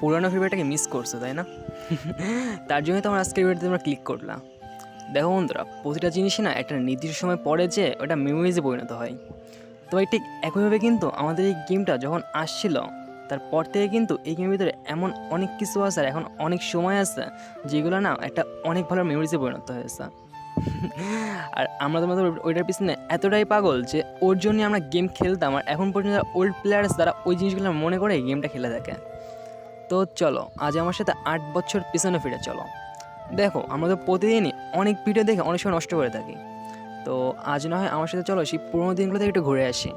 পুরোনো ফিভারটাকে মিস করছ, তাই না? তার জন্যই তোমার আজকের ভিডিওতে তোমরা ক্লিক করলা। দেখো বন্ধুরা, প্রতিটা জিনিসই না একটা নির্দিষ্ট সময় পরে যে ওটা মেমোরিজে পরিণত হয়। তো এই ঠিক একইভাবে কিন্তু আমাদের এই গেমটা যখন আসছিল, তারপর থেকে কিন্তু এই গেমের ভিতরে এমন অনেক কিছু আছে আর এখন অনেক সময় আছে যেগুলো না একটা অনেক ভালো মেমোরিজে পরিণত হয়েছে। আর আমরা তোমাদের ওইটার পিছনে এতটাই পাগল যে ওর জন্য আমরা গেম খেলতাম আর এখন পর্যন্ত ওল্ড প্লেয়ার্স তারা ওই জিনিসগুলো মনে করে গেমটা খেলে থাকে তো চলো, আজ আমার সাথে আট বছর পিছনে ফিরে চলো। দেখো, আমরা তো প্রতিদিনই অনেক ভিডিও দেখে অনেক সময় নষ্ট করে থাকি। তো আজ না হয় আমার সাথে চলো, সেই পুরোনো দিনগুলো থেকে একটু ঘুরে আসি।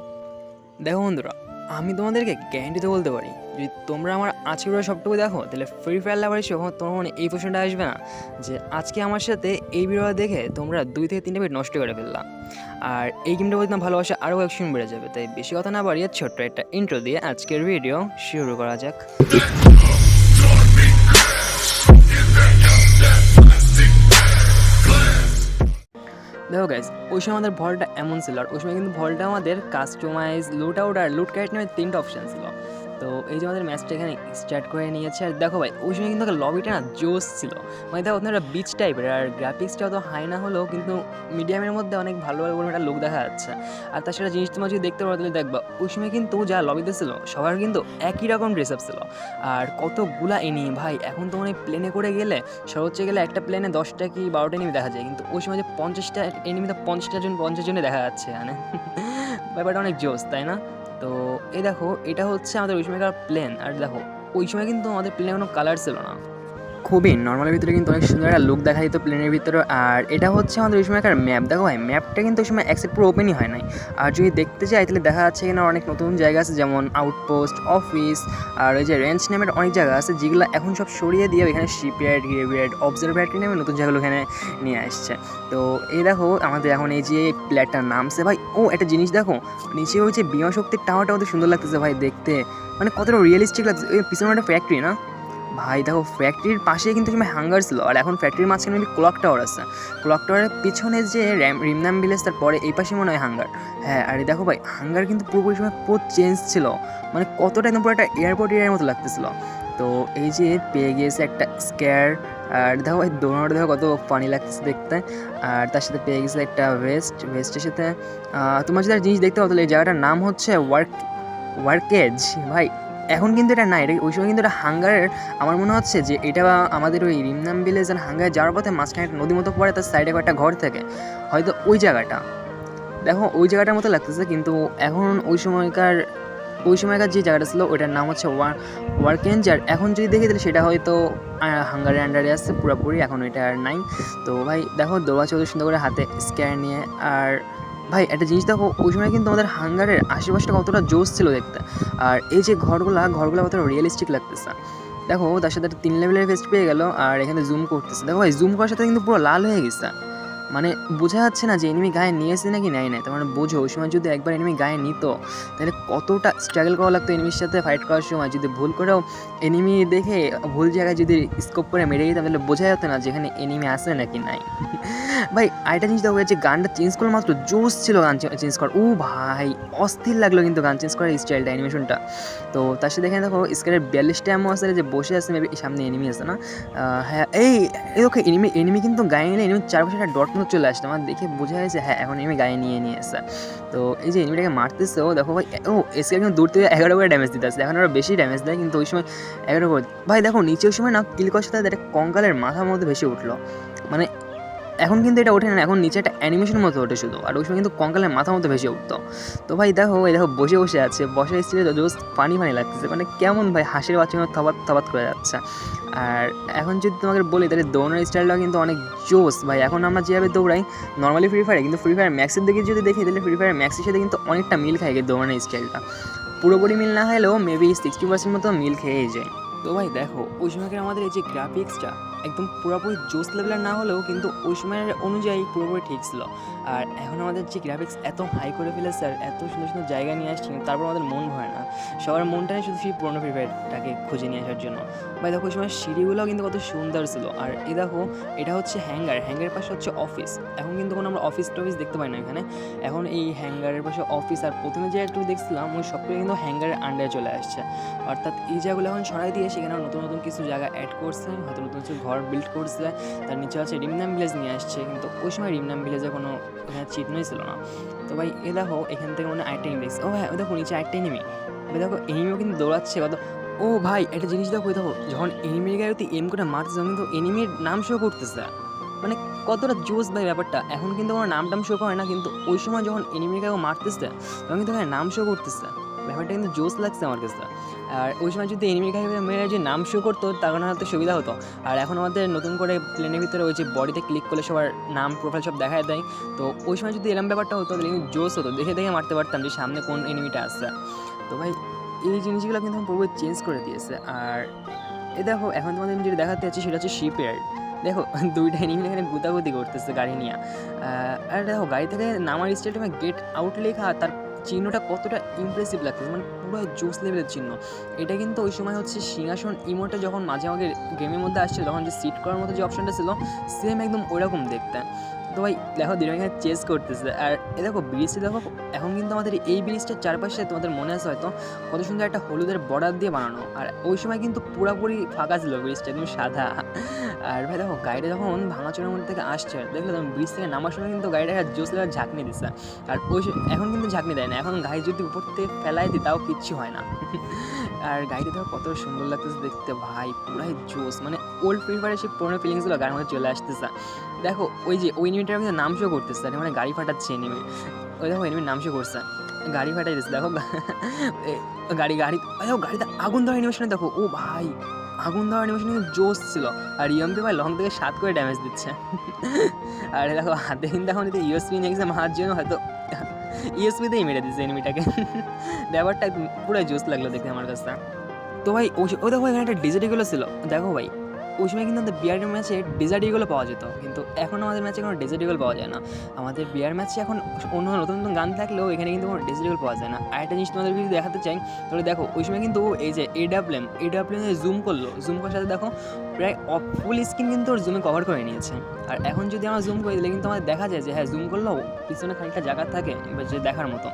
দেখো বন্ধুরা, আমি তোমাদেরকে গ্যারান্টিতে বলতে পারি যদি তোমরা আমার আজকের সবটুকু দেখো, তাহলে ফ্রি ফায়ার লাভার কখনো তোমার মনে এই প্রশ্নটা আসবে না, যে আজকে আমার সাথে এই ভিডিও দেখে তোমরা দুই থেকে তিনটে মিনিট নষ্ট করে ফেললাম আর এই গেমটা বলতে ভালোবাসা আরও একশন বেড়ে যাবে, তাই বেশি কথা না বাড়িয়ে ছোট্ট একটা ইন্ট্রো দিয়ে আজকের ভিডিও শুরু করা যাক। দেখো গাইজ ওই সময় আমাদের ভলটা এমন ছিল, আর ওই সময় কিন্তু ভলটা আমাদের কাস্টমাইজ লুট আউট আর লুট ক্যারেট নামে তিনটা অপশান ছিল। তো এই যে আমাদের ম্যাচটা এখানে স্টার্ট করে নিয়েছে। আর দেখো ভাই, ওই সময় কিন্তু লবিটা না জোস ছিল। মানে দেখো একটা বিচ টাইপের আর গ্রাফিক্সটা অত হাই না হলেও কিন্তু মিডিয়ামের মধ্যে অনেক ভালো ভালো একটা লোক দেখা যাচ্ছে। আর তাছাড়া জিনিস তোমার যদি দেখতে পারো, তাহলে দেখবা, ওই সময় কিন্তু যা লবিতে ছিল, সবার কিন্তু একই রকম ড্রেস আপ ছিল। আর কতগুলা এনি ভাই, এখন তো মানে প্লেনে করে গেলে সর্বোচ্চ গেলে একটা প্লেনে দশটা কি বারোটা এনিমি দেখা যায়। কিন্তু ওই সময় যে পঞ্চাশটা এনিমিতে পঞ্চাশটা জন, পঞ্চাশ জনে দেখা যাচ্ছে মানে ব্যাপারটা অনেক জোস তাই না? তো এই দেখো, এটা হচ্ছে আমাদের ওই সময়কার প্লেন আর দেখো, ওই সময় কিন্তু আমাদের প্লেনে কোনো কালার ছিল না। খুবই নর্মালের ভিতরে কিন্তু অনেক সুন্দর একটা লুক দেখা যেত প্লেনের ভিতরে আর এটা হচ্ছে আমাদের ওই সময়কার ম্যাপ দেখো ভাই ম্যাপটা কিন্তু ওই সময় অ্যাক্সেপ্ট পুরো ওপেনই হয় নাই। আর যদি দেখতে যাই, তাহলে দেখা যাচ্ছে এখানে অনেক নতুন জায়গা আছে, যেমন আউটপোস্ট অফিস আর ওই যে রেঞ্জ নামের অনেক জায়গা আছে, যেগুলো এখন সব সরিয়ে দিয়ে এখানে শিপইয়ার্ড গ্রেভিয়ার্ড অবজারভেটরি নামে নতুন জায়গাগুলো এখানে নিয়ে আসছে। তো এই দেখো, আমাদের এখন এই যে প্ল্যাটটার নামছে ভাই। ও, একটা জিনিস দেখো, নিচে ওই যে বিমা শক্তির টাওয়ারটা আমাদের সুন্দর লাগতেছে ভাই দেখতে। মানে কতটা রিয়েলিস্টিক লাগছে ওই পিছনে একটা ফ্যাক্টরি না? ভাই, দেখো ফ্যাক্টরির পাশে কিন্তু সময় হাঙ্গার ছিল আর এখন ফ্যাক্টরির মাঝখানে ক্লক টাওয়ার আছে। ক্লক টাওয়ারের পিছনে যে র্যাম রিমনাম ভিলেজ তারপরে এই পাশে মনে হয় হাঙ্গার হ্যাঁ আর দেখো ভাই হাঙ্গার কিন্তু পুরোপুরি সময় পুরো চেঞ্জ ছিল। মানে কতটা একদম পুরো একটা এয়ারপোর্ট এরিয়ার মতো লাগতেছিল। তো এই যে পেয়ে গিয়েছে একটা স্কেয়ার আর দেখো ভাই দোনোটা দেখো কত ফানি লাগতেছে দেখতে। আর তার সাথে পেয়ে গেছে একটা ভেস্ট ভেস্টের সাথে তোমার যদি জিনিস দেখতে পাবো তাহলে এই জায়গাটার নাম হচ্ছে ওয়ার্ক ওয়ার্কেজ ভাই। এখন কিন্তু এটা নাই, এটা ওই সময় কিন্তু এটা হাঙ্গারের, আমার মনে হচ্ছে যে এটা আমাদের ওই রিমনাম ভিলেজ আর হাঙ্গার যাওয়ার পথে মাঝখানে একটা নদী মতো পড়ে, তার সাইডে একটা ঘর থাকে। হয়তো ওই জায়গাটা। দেখো, ওই জায়গাটার মতো লাগতেছে, কিন্তু এখন ওই সময়কার ওই সময়কার যে জায়গাটা ছিল, ওইটার নাম হচ্ছে ওয়ার আর এখন যদি দেখি, তাহলে সেটা হয়তো হাঙ্গারের আন্ডারে আসছে পুরোপুরি, এখন ওইটা আর নাই। তো ভাই, দেখো দৌড়া চৌধুরী সুন্দর করে হাতে স্ক্যান নিয়ে। আর ভাই, একটা জিনিস দেখো, ওই সময় কিন্তু আমাদের হাঙ্গারের আশেপাশটা কতটা জোশ ছিল দেখতে। আর এই যে ঘরগুলা, ঘরগুলো কতটা রিয়েলিস্টিক লাগতেছে। দেখো, তার সাথে তিন লেভেলের ফেস্ট পেয়ে গেলো, আর এখানে জুম করতেছে। দেখো ভাই জুম করার সাথে কিন্তু পুরো লাল হয়ে গেছে। মানে বোঝা যাচ্ছে না যে এনিমি গায়ে নিয়েছে নাকি নেয় নাই। তার মানে বোঝো, ওই সময় যদি একবার এনিমি গায়ে নিত, তাহলে কতটা স্ট্রাগল করা লাগতো এনিমির সাথে ফাইট করার সময়? যদি ভুল করেও এনিমি দেখে, ভুল জায়গায় যদি স্কোপ করে মেরে দিতাম, তাহলে বোঝা যেত না যেখানে এনিমি আছে নাকি নাই। ভাই, আরেকটা জিনিস দেখো যে গানটা চেঞ্জ করা মাত্র জোস ছিল গান চেঞ্জ করা ও ভাই, অস্থির লাগল কিন্তু গান চেঞ্জ করার স্টাইলটা অ্যানিমেশনটা তো তার সাথে এখানে দেখো স্কারের বিয়াল্লিশটা এমন আছে যে বসে আছে মেবি সামনে এনিমি আছে না? হ্যাঁ এই দেখো এনিমি এনিমি কিন্তু গায়ে নিলে এনিমির চারপাশে একটা ডট মতো চলে আসছে। আমার দেখে বোঝা যাচ্ছে হ্যাঁ এখন এনিমি গায়ে নিয়ে নিয়ে এসে তো এই যে এনিমিটাকে মারতেছে, ও দেখো ভাই, ও এসকে কিন্তু দূর থেকে এগারো করে ড্যামেজ দিতে আসছে এখন আরও বেশি ড্যামেজ দেয়, কিন্তু ওই সময় এগারো করে ভাই, দেখো নিচে ওই সময় না কিল করার সাথে একটা কঙ্কালের মাথার মধ্যে ভেসে উঠল। মানে এখন কিন্তু এটা ওঠে না, এখন নিচে একটা অ্যানিমেশনের মতো ওঠে শুধু। আর ওই সময় কিন্তু কঙ্কালের মাথার মতো ভেসে উঠতো। তো ভাই, দেখো, এই দেখো, বসে বসে আছে। বসে এসেছিল জোস পানি পানি লাগতেছে। মানে কেমন ভাই, হাসির বাচ্চা থবাত থবাত করে যাচ্ছে। আর এখন যদি তোমাকে বলি, তাহলে দৌড়ানোর স্টাইলটাও কিন্তু অনেক জোস ভাই, এখন আমরা যেভাবে দৌড়াই নর্মালি ফ্রি ফায়ারে কিন্তু ফ্রি ফায়ার ম্যাক্সের দিকে যদি দেখি, তাহলে ফ্রি ফায়ার ম্যাক্সের সাথে কিন্তু অনেকটা মিল খায় দৌড়ানোর স্টাইলটা পুরোপুরি মিল না হলেও মেবি সিক্সটি পার্সেন্ট মতো মিল খেয়েই যায়। তো ভাই, দেখো, ওই সময়কার আমাদের এই যে গ্রাফিক্সটা একদম পুরোপুরি জোস লেভেলের না হলেও কিন্তু ওই সময়ের অনুযায়ী পুরোপুরি ঠিক ছিল। আর এখন আমাদের যে গ্রাফিক্স এত হাই করে ফেলে স্যার এত সুন্দর সুন্দর জায়গা নিয়ে আসছি, তারপর আমাদের মন হয় না। সবার মনটাই শুধু সেই পুরোনো ফ্রি খুঁজে নিয়ে আসার জন্য। বা দেখো, ওই সময় সিঁড়িগুলোও কিন্তু কত সুন্দর ছিল। আর এ দেখো, এটা হচ্ছে হ্যাঙ্গার হ্যাঙ্গারের পাশে হচ্ছে অফিস এখন কিন্তু কোনো আমরা অফিস টফিস দেখতে পাই না এখানে। এখন এই হ্যাঙ্গারের পাশে অফিস আর প্রথমে যে একটু দেখছিলাম, ওই সবগুলো কিন্তু হ্যাঙ্গারের আন্ডারে চলে আসছে। অর্থাৎ এই জায়গাগুলো এখন সরাই দিয়ে সেখানে নতুন নতুন কিছু জায়গা অ্যাড করছে, হয়তো নতুন কিছু ঘর বিল্ড করছে তার নিচে আছে রিমনাম ভিলেজ নিয়ে আসছে, কিন্তু ওই সময় রিমনাম ভিলেজে কোনো ওখানে ছিল না। তো ভাই, এ দেখো, এখান থেকে মানে আরেকটা ইমেজ ও হ্যাঁ ও দেখো নিচে একটা এনিমি ভাই দেখো এনিমিও কিন্তু দৌড়াচ্ছে, কত ও ভাই, একটা জিনিস দেখো দেখো, যখন এনিমির গায়ে তুই এম করে মারতে যখন কিন্তু এনিমির নাম শো করতেছে। মানে কতটা জোস ভাই ব্যাপারটা। এখন কিন্তু কোনো নাম টাম শো করে না, কিন্তু ওই সময় যখন এনিমির গায়ে মারতেছে, তখন কিন্তু নাম শো করতেছে। ব্যাপারটা কিন্তু জোস লাগছে আমার কাছে। আর ওই সময় যদি এনিমির গায়ে মেয়েরা যে নাম শো করতো, তার কারণে হয়তো সুবিধা হতো। আর এখন আমাদের নতুন করে প্লেনের ভিতরে ওই যে বডিতে ক্লিক করলে সবার নাম প্রোফাইল সব দেখায় দেয়। তো ওই সময় যদি এরম ব্যাপারটা হতো, তাহলে কিন্তু জোস হতো। দেখে দেখে মারতে পারতাম যে সামনে কোন এনিমিটা আসছে তো ভাই, এই জিনিসগুলো কিন্তু পুরো চেঞ্জ করে দিয়েছে। আর এ দেখো, এখন তোমাদের আমি যেটা দেখাতে যাচ্ছি, সেটা হচ্ছে শিপের দেখো, দুইটা এনিমি এখানে গুতাগুতি করতেছে গাড়ি নিয়ে। আর দেখো, গাড়ি থেকে নামার স্টাইলটা গেট আউট লেখা তার চিহ্নটা কতটা ইমপ্রেসিভ লাগতেছে। মানে পুরো জোস লেভেলের চিহ্ন। এটা কিন্তু ওই সময় হচ্ছে সিংহাসন ইমোটা যখন মাঝে মাঝে গেমের মধ্যে আসছিল তখন যে সিট করার মতো যে অপশনটা ছিল সেম একদম ওইরকম দেখতে। তো ভাই দেখো দিন এখানে চেস করতেছে। আর এ দেখো ব্রিজটা দেখো, এখন কিন্তু আমাদের এই ব্রিজটার চারপাশে তোমাদের মনে আছে হয়তো, কত সুন্দর একটা হলুদের বর্ডার দিয়ে বানানো। আর ওই সময় কিন্তু পুরোপুরি ফাঁকা ছিল ব্রিজটা একদম সাদা। আর ভাই দেখো, গাড়িটা যখন ভাঙাচোরের মধ্যে থেকে আসছে, দেখলে তখন ব্রিজ থেকে নামার সময় কিন্তু গাড়িটা একটা জোস লেগে ঝাঁকনি দিচ্ছে আর ওই এখন কিন্তু ঝাঁকনি দেয় না, এখন গাড়ি যদি উপর থেকে ফেলাই দিই, তাও কিচ্ছু হয় না। আর গাড়িটা দেখো, কত সুন্দর লাগতেছে দেখতে, ভাই পুরাই জোস মানে ওল্ড ফায়ারের সেই পুরোনো ফিলিংসগুলো গাড়ির মধ্যে চলে আসতেছে। দেখো, ওই যে, ওই এনিমিটার কিন্তু নাম শো করতেছে আর মানে গাড়ি ফাটাচ্ছে এনিমি ওই দেখো এনিমির নাম শো করছে। গাড়ি ফাটাই দিচ্ছে দেখো। গাড়ি গাড়ি দেখো, গাড়িতে আগুন ধরা অ্যানিমেশনে দেখো, ও ভাই, আগুন ধরা অ্যানিমেশন কিন্তু জোস ছিল। আর ইএমপি ভাই লং থেকে সাত করে ড্যামেজ দিচ্ছে। আর দেখো, হাতে কিন্তু এখন ইউএসপি নিয়ে মারার জন্য হয়তো ইউএসপিতেই মেরে দিচ্ছে এনিমিটাকে ব্যাপারটা পুরো জোস লাগল দেখে আমার কাছে। তো ভাই, ওই দেখো, এখানে একটা ডিজার্টিগুলো ছিল। দেখো ভাই ওই সময় কিন্তু আমাদের বিয়ারের ম্যাচে ডেজার্ট ইগলও পাওয়া যেত। কিন্তু এখন আমাদের ম্যাচে কোনো ডেজার্ট ইগল পাওয়া যায় না। আমাদের বিয়ার ম্যাচে এখন অন্য নতুন নতুন গান থাকলেও এখানে কিন্তু কোনো ডেজার্ট ইগল পাওয়া যায় না। আর একটা জিনিস তোমাদের যদি দেখাতে চাই, তাহলে দেখো, ওই সময় কিন্তু এই যে এডাব্লেম এডাব্লেম জুম করল। জুম করার সাথে দেখো প্রায় ফুল স্ক্রিন কিন্তু ওর জুমে কভার করে নিয়েছে। আর এখন যদি আমরা জুম করি দিলে কিন্তু আমাদের দেখা যায় যে হ্যাঁ জুম করলেও পিছনে খানিকটা জায়গা থাকে এবার যে দেখার মতো।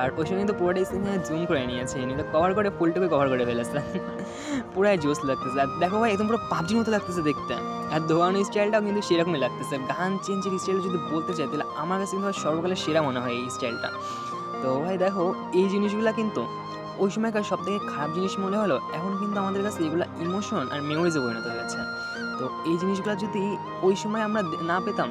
আর ওই সময় কিন্তু পুরোটা স্ক্রিনে জুম করে নিয়েছে। নিয়ে কভার করে ফুলটুকু কভার করে ফেলেছে। পুরাই জোস লাগতেছে। আর দেখো ভাই, একদম পুরো পাবজির মতো লাগতেছে দেখতে। আর দোয়ানো স্টাইলটাও কিন্তু সেরকমই লাগতেছে। গান চেঞ্জের স্টাইল যদি বলতে চাই, তাহলে আমার কাছে কিন্তু সর্বকালের সেরা মনে হয় এই স্টাইলটা তো ভাই দেখো, এই জিনিসগুলো কিন্তু ওই সময়কার সব থেকে খারাপ জিনিস মনে হলো, এখন কিন্তু আমাদের কাছে এগুলো ইমোশন আর মেমোরিজে পরিণত হয়ে গেছে তো এই জিনিসগুলো যদি ওই সময় আমরা না পেতাম,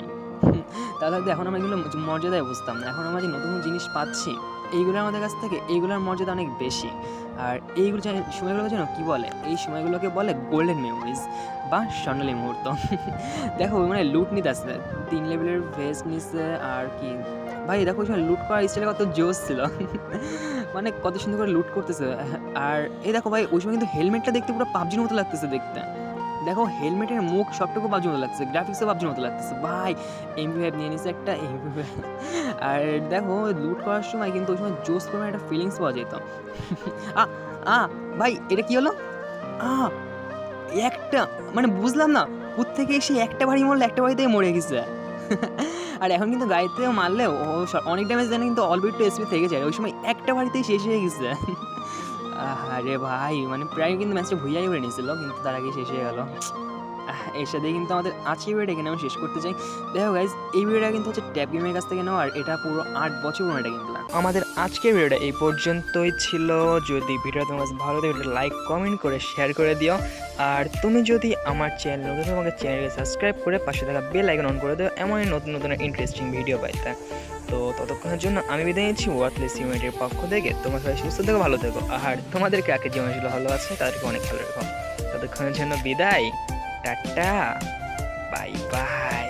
তাহলে হয়তো এখন আমরা এগুলো মর্যাদায় বুঝতাম না। এখন আমরা যে নতুন জিনিস পাচ্ছি, এইগুলো আমাদের কাছ থেকে এইগুলোর মর্যাদা অনেক বেশি। আর এইগুলো সময়গুলোকে যেন কী বলে, এই সময়গুলোকে বলে গোল্ডেন মেমোরিজ বা স্বর্ণালী মুহূর্ত। দেখো মানে লুট নিতে আসছে। তিন লেভেলের ভেস্ট নিচ্ছে আর কি, ভাই দেখো ওই সময় লুট করার স্টাইলে কত জোস ছিল। মানে কত সুন্দর করে লুট করতেছে। আর এই দেখো ভাই, ওই সময় কিন্তু হেলমেটটা দেখতে পুরো পাবজির মতো লাগতেছে দেখতে। দেখো হেলমেটের মুখ সবটুকু পাবজির মতো লাগতেছে গ্রাফিক্সও পাবজির মতো লাগতেছে। ভাই এমপি ফাইভ নিয়ে নিচ্ছে একটা এমপি আর দেখো লুট করার সময় কিন্তু ওই সময় জোস করে একটা ফিলিংস পাওয়া যেত আ আ, ভাই, এটা কি হলো? আ, একটা মানে বুঝলাম না থেকে এসে একটা বাড়ি মরলে একটা বাড়িতেই মরে গেছে? আর এখন কিন্তু গাড়িতেও মারলেও ও অনেক ড্যামেজ দেয় না কিন্তু অল্প একটু এসপি থেকে যায়। ওই সময় একটা বাড়িতেই শেষ হয়ে গেছে। আরে ভাই মানে প্রায় কিন্তু ম্যাচটা ভুইয়াই উড়ে নিয়েছিল কিন্তু তার আগে শেষ হয়ে গেল। এর সাথে কিন্তু আমাদের আজকের ভিডিওটা এখানে আমি শেষ করতে চাই। দেখো গাইজ এই ভিডিওটা কিন্তু হচ্ছে ট্যাপ গেমের কাছ থেকে নেওয়া, আর এটা পুরো আট বছর পুরো এটা কিন্তু। আমাদের আজকের ভিডিওটা এই পর্যন্তই ছিল। যদি ভিডিওটা তোমার কাছে ভালো লাগে লাইক কমেন্ট করে শেয়ার করে দিও। আর তুমি যদি আমার চ্যানেল নতুন, আমাকে চ্যানেলকে সাবস্ক্রাইব করে পাশে থাকা বেল আইকন অন করে দিও, এমনই নতুন নতুন ইন্টারেস্টিং ভিডিও পাইতে। তো ততক্ষণের জন্য আমি বিদায় নিচ্ছি। ওয়ার্থলেস ইউনিটের পক্ষ থেকে তোমার সবাই সুস্থ থেকো, ভালো থেকো। আর তোমাদের কাকে যে মানুষগুলো ভালো আছে, তাদেরকে অনেক ভালো রেখো। ততক্ষণের জন্য বিদায়। টাটা। Bye bye